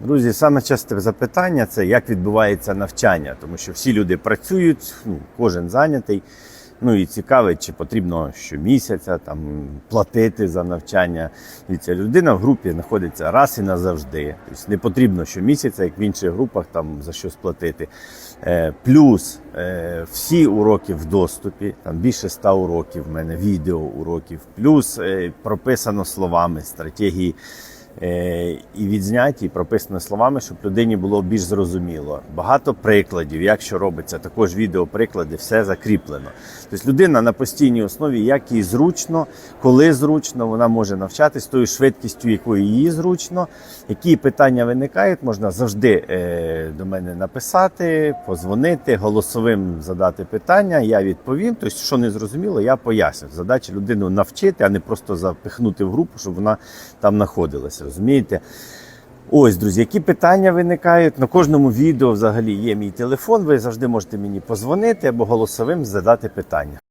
Друзі, саме часте запитання це як відбувається навчання, тому що всі люди працюють, ну, кожен зайнятий. Ну і цікавить, чи потрібно щомісяця там платити за навчання. Дивіться, людина в групі знаходиться раз і назавжди. Тобто не потрібно щомісяця, як в інших групах, там за щось платити. Е, плюс е, всі уроки в доступі, там більше ста уроків в мене, відео уроків, плюс е, прописано словами стратегії. Е, і відзняті, і прописано словами, щоб людині було більш зрозуміло. Багато прикладів, як що робиться, також відеоприклади, все закріплено. Тобто людина на постійній основі, як їй зручно, коли зручно, вона може навчатись тою швидкістю, якою їй зручно. Які питання виникають, можна завжди е, до мене написати, позвонити, голосовим задати питання. Я відповім. Тобто, що не зрозуміло, я поясню. Задача людину навчити, а не просто запихнути в групу, щоб вона там знаходилася. Розумієте? Ось, друзі, які питання виникають? На кожному відео взагалі є мій телефон. Ви завжди можете мені позвонити або голосовим задати питання.